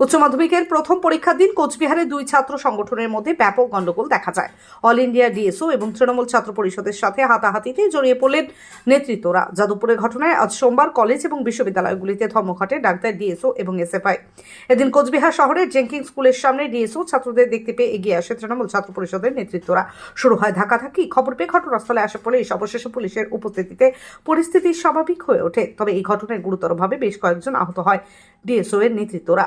উচ্চ মাধ্যমিকের প্রথম পরীক্ষার দিন কোচবিহারে দুই ছাত্র সংগঠনের মধ্যে ব্যাপক গন্ডগোল দেখা যায়। অল ইন্ডিয়া ডিএসও এবং তৃণমূল ছাত্র পরিষদের সাথে হাতাহাতিতে জড়িয়ে পড়লেন নেতৃত্বরা। যাদবপুরের ঘটনায় আজ সোমবার কলেজ এবং বিশ্ববিদ্যালয়গুলিতে ধর্মঘটে ডাক্তার ডিএসও এবং এসএফআই। এদিন কোচবিহার শহরের জেঙ্কিং স্কুলের সামনে ডিএসও ছাত্রদের দেখতে পেয়ে এগিয়ে আসে তৃণমূল ছাত্র পরিষদের নেতৃত্বরা। শুরু হয় ধাক্কাধাক্কি, খবর পেয়ে ঘটনাস্থলে আসে পুলিশ। অবশেষে পুলিশের উপস্থিতিতে পরিস্থিতি স্বাভাবিক হয়ে ওঠে। তবে এই ঘটনায় গুরুতরভাবে বেশ কয়েকজন আহত হয়। ডিএসও এর নেতৃত্বরা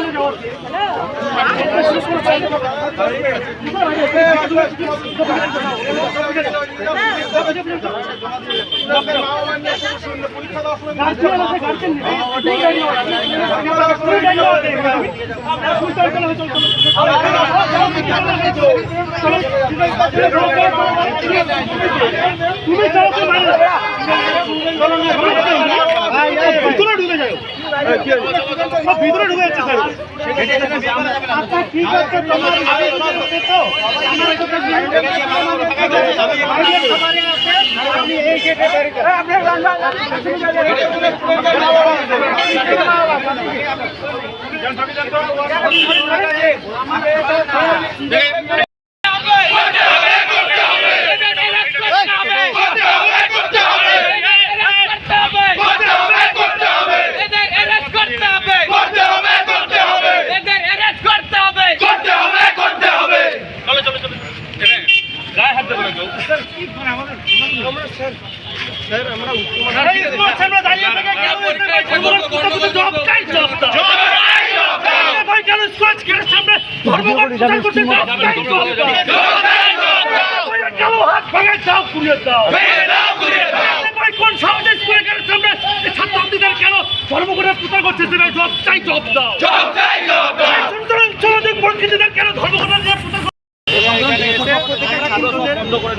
তুমি পারো ভিতরে ঢুকে যাও সব ভিতরে ঢুকে যাচ্ছে স্যার। আচ্ছা ঠিক আছে তোমার আমার এই গেটে দাঁড়িয়ে কোন সমাজের স্কুলে গেলে সামনে ছাত্রছাত্রীদের কেন ধর্মঘটের প্রচার করছে সেটা জব চাই জব দাও। সুতরাং কেন ধর্মঘটের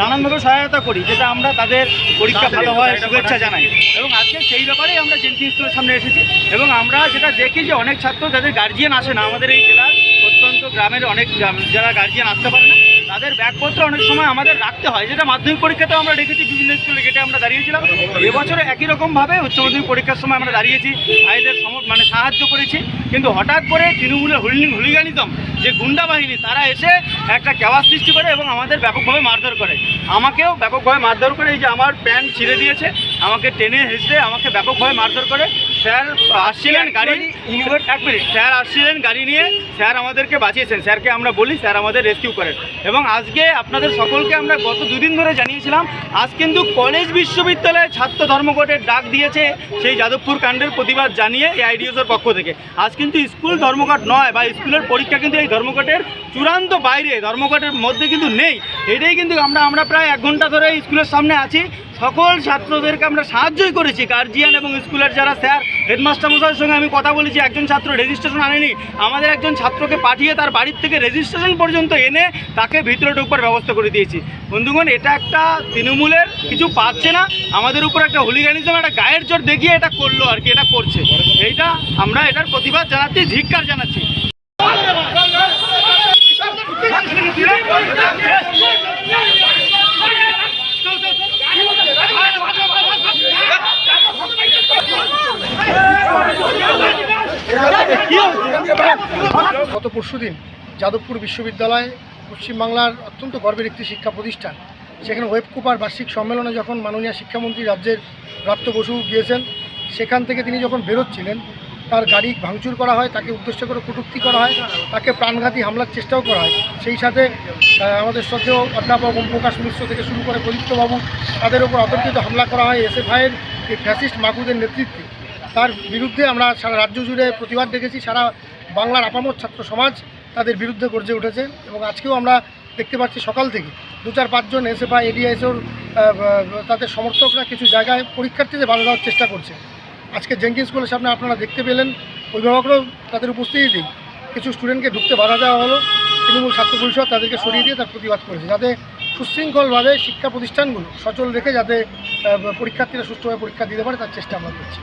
নানানভাবে সহায়তা করি, যেটা আমরা তাদের পরীক্ষা ভালো হয়, শুভেচ্ছা জানাই। এবং আজকে সেই ব্যাপারেই আমরা জেনকি স্কুলের সামনে এসেছি। এবং আমরা যেটা দেখি যে অনেক ছাত্র যাদের গার্জিয়ান আসে না, আমাদের এই জেলার প্রত্যন্ত গ্রামের অনেক যারা গার্জিয়ান আসতে পারে না, তাদের ব্যাগপত্র অনেক সময় আমাদের রাখতে হয়। যেটা মাধ্যমিক পরীক্ষাতেও আমরা রেখেছি বিভিন্ন স্কুলে গেটে আমরা দাঁড়িয়েছিলাম। এবছরে একই রকমভাবে উচ্চ মাধ্যমিক পরীক্ষার সময় আমরা দাঁড়িয়েছি। ভাইদের সম মানে সাহায্য করেছি। কিন্তু হঠাৎ করে তৃণমূলের হুলিং হুলিগানিজম, যে গুন্ডা বাহিনী, তারা এসে একটা কেওয়াজ সৃষ্টি করে এবং আমাদের ব্যাপকভাবে মারধর করে। আমাকেও ব্যাপকভাবে মারধর করে, এই যে আমার প্যান্ট ছিঁড়ে দিয়েছে, আমাকে টেনে হেসে আমাকে ব্যাপকভাবে মারধর করে। স্যার আসছিলেন গাড়ি এক মিনিট স্যার আসছিলেন গাড়ি নিয়ে স্যার আমাদেরকে বাঁচিয়েছেন স্যারকে আমরা বলি স্যার আমাদের রেস্কিউ করেন। এবং আজকে আপনাদের সকলকে আমরা গত দুদিন ধরে জানিয়েছিলাম আজ কিন্তু কলেজ বিশ্ববিদ্যালয়ের ছাত্র ধর্মঘটের ডাক দিয়েছে সেই যাদবপুর কাণ্ডের প্রতিবাদ জানিয়ে এই আইডিওসের পক্ষ থেকে। আজ কিন্তু স্কুল ধর্মঘট নয় বা স্কুলের পরীক্ষা কিন্তু এই ধর্মঘটের চূড়ান্ত বাইরে ধর্মঘটের মধ্যে কিন্তু নেই। এটাই কিন্তু আমরা আমরা প্রায় এক ঘণ্টা ধরে স্কুলের সামনে আছি। সকল ছাত্রদেরকে আমরা সাহায্যই করেছি গার্জিয়ান এবং স্কুলের যারা স্যার হেডমাস্টার মশাইয়ের সঙ্গে আমি কথা বলেছি, একজন ছাত্র রেজিস্ট্রেশন আনেনি। আমাদের একজন ছাত্রকে পাঠিয়ে তার বাড়ির থেকে রেজিস্ট্রেশন পর্যন্ত এনে তাকে ভিতরে ঢুকবার ব্যবস্থা করে দিয়েছি। বন্ধুগণ, এটা একটা তৃণমূলের কিছু পাচ্ছে না। আমাদের উপর একটা হুলিগানিজম একটা গায়ের জোর দেখিয়ে এটা করল আর কি, এটা করছে। এইটা আমরা এটার প্রতিবাদ জানাচ্ছি, ধিক্কার জানাচ্ছি। গত পরশুদিন যাদবপুর বিশ্ববিদ্যালয় পশ্চিমবাংলার অত্যন্ত গর্বের একটি শিক্ষা প্রতিষ্ঠান। সেখানে ওয়েব কুপার বার্ষিক সম্মেলনে যখন মাননীয় শিক্ষামন্ত্রী রাজ্যের ব্রাত্য বসু গিয়েছেন, সেখান থেকে তিনি যখন বেরোচ্ছিলেন, তার গাড়ি ভাঙচুর করা হয়, তাকে উদ্দেশ্য করে কটূক্তি করা হয়, তাকে প্রাণঘাতী হামলার চেষ্টাও করা হয়। সেই সাথে আমাদের শ্রদ্ধেয় অধ্যাপক ওম প্রকাশ মিশ্র থেকে শুরু করে প্রদীপ্তবাবু তাদের উপর অতর্কিত হামলা করা হয় এসএফআইয়ের এই ফ্যাসিস্ট মাকুদের নেতৃত্বে। তার বিরুদ্ধে আমরা সারা রাজ্য জুড়ে প্রতিবাদ দেখেছি সারা বাংলার আপামর ছাত্র সমাজ তাদের বিরুদ্ধে গর্জে উঠেছে এবং আজকেও আমরা দেখতে পাচ্ছি সকাল থেকে দু চার পাঁচজন এসএফআই, এডিআইএসওর তাদের সমর্থকরা কিছু জায়গায় পরীক্ষার্থীদের বাধা দেওয়ার চেষ্টা করছে। আজকে জেঙ্কিন স্কুলের সামনে আপনারা দেখতে পেলেন, অভিভাবকরাও তাদের উপস্থিতিতেই কিছু স্টুডেন্টকে ঢুকতে বাধা দেওয়া হলো, তৃণমূল ছাত্র পরিষদ তাদেরকে সরিয়ে দিয়ে তার প্রতিবাদ করেছে, যাতে সুশৃঙ্খলভাবে শিক্ষা প্রতিষ্ঠানগুলো সচল রেখে যাতে পরীক্ষার্থীরা সুষ্ঠুভাবে পরীক্ষা দিতে পারে তার চেষ্টা আমরা করছি।